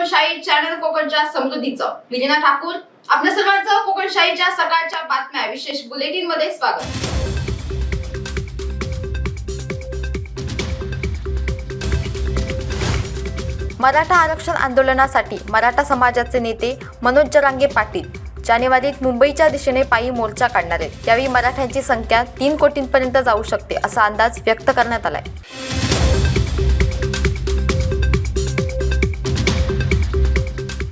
कोकणशाही channel कोकणच्या समृद्धीचं. विलिना ठाकूर आपल्या सर्वांचं कोकणशाहीच्या सकाळच्या बातम्या. विशेष बुलेटिनमध्ये स्वागत. मराठा आरक्षण आंदोलनासाठी मराठा समाजाचे नेते मनोज जरांगे पाटील जानेवारीत मुंबईच्या दिशेने पायी मोर्चा काढणार. आहेत यावेळी मराठ्यांची संख्या तीन कोटींपर्यंत जाऊ शकते असा अंदाज व्यक्त करण्यात आलाय.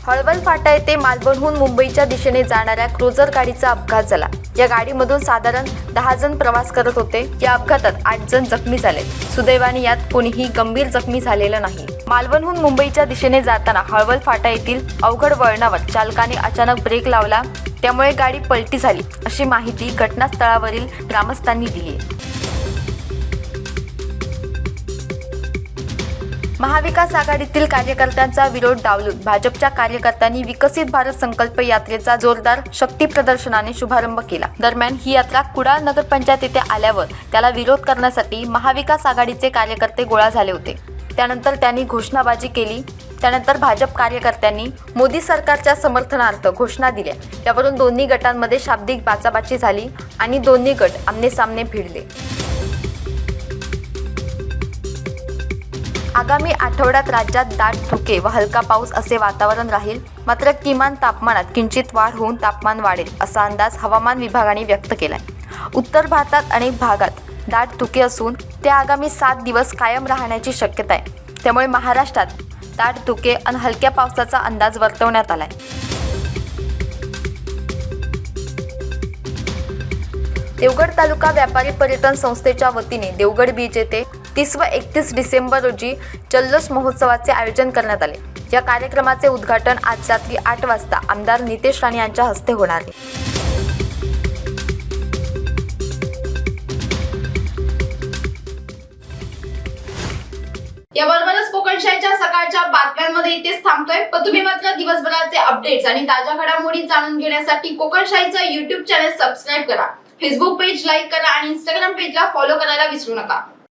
हळवल फाटा येथे मालवणहून मुंबईच्या दिशेने जाणाऱ्या क्रुझर गाडीचा अपघात झाला. या गाडीमधून साधारण दहा जण प्रवास करत होते. या अपघातात आठ जण जखमी झाले. सुदैवाने यात कोणीही गंभीर जखमी झालेलं नाही. मालवणहून मुंबईच्या दिशेने जाताना हळवल फाटा येथील अवघड वळणावर चालकाने अचानक ब्रेक लावला. त्यामुळे गाडी पलटी झाली अशी माहिती घटनास्थळावरील ग्रामस्थांनी दिली महाविकास आघाडीतील कार्यकर्त्यांचा विरोध डावलून भाजपच्या कार्यकर्त्यांनी विकसित भारत संकल्प यात्रेचा जोरदार शक्ती प्रदर्शनाने शुभारंभ केला. दरम्यान ही यात्रा कुडाळ नगरपंचायत येथे आल्यावर त्याला विरोध करण्यासाठी महाविकास आघाडीचे कार्यकर्ते गोळा झाले होते. त्यानंतर त्यांनी घोषणाबाजी केली. त्यानंतर भाजप कार्यकर्त्यांनी मोदी सरकारच्या समर्थनार्थ घोषणा दिल्या. यावरून दोन्ही गटांमध्ये शाब्दिक बाचाबाची झाली आणि दोन्ही गट आमने सामने भिडले. आगामी आठवड्यात राज्यात दाट धुके व हलका पाऊस असे वातावरण राहील. मात्र किमान तापमानात किंचित वाढ होऊन तापमान वाढेल असा अंदाज हवामान विभागाने व्यक्त केलाय. उत्तर भारतात अनेक भागात दाट धुके असून ते आगामी सात दिवस कायम राहण्याची शक्यता आहे. त्यामुळे महाराष्ट्रात दाट धुके आणि हलक्या पावसाचा अंदाज वर्तवण्यात आलाय. देवगड तालुका व्यापारी पर्यटन संस्थेच्या वतीने देवगड बीच येथे तीस व एकतीस डिसेंबर रोजी जल्लोष महोत्सवाचे आयोजन करण्यात आले. या कार्यक्रमाचे उद्घाटन आज रात्री आठ वाजता आमदार नितेश राणे यांच्या हस्ते होणार आहे. याबरोबरच कोकणशाहीच्या सकाळच्या बातम्यांमध्ये इथेच थांबतोय. पण तुम्ही मात्र दिवसभराचे अपडेट्स आणि ताज्या घडामोडी जाणून घेण्यासाठी कोकणशाहीचं युट्यूब चॅनल सबस्क्राईब करा. फेसबुक पेज लाईक करा आणि इंस्टाग्राम पेजला फॉलो करायला विसरू नका.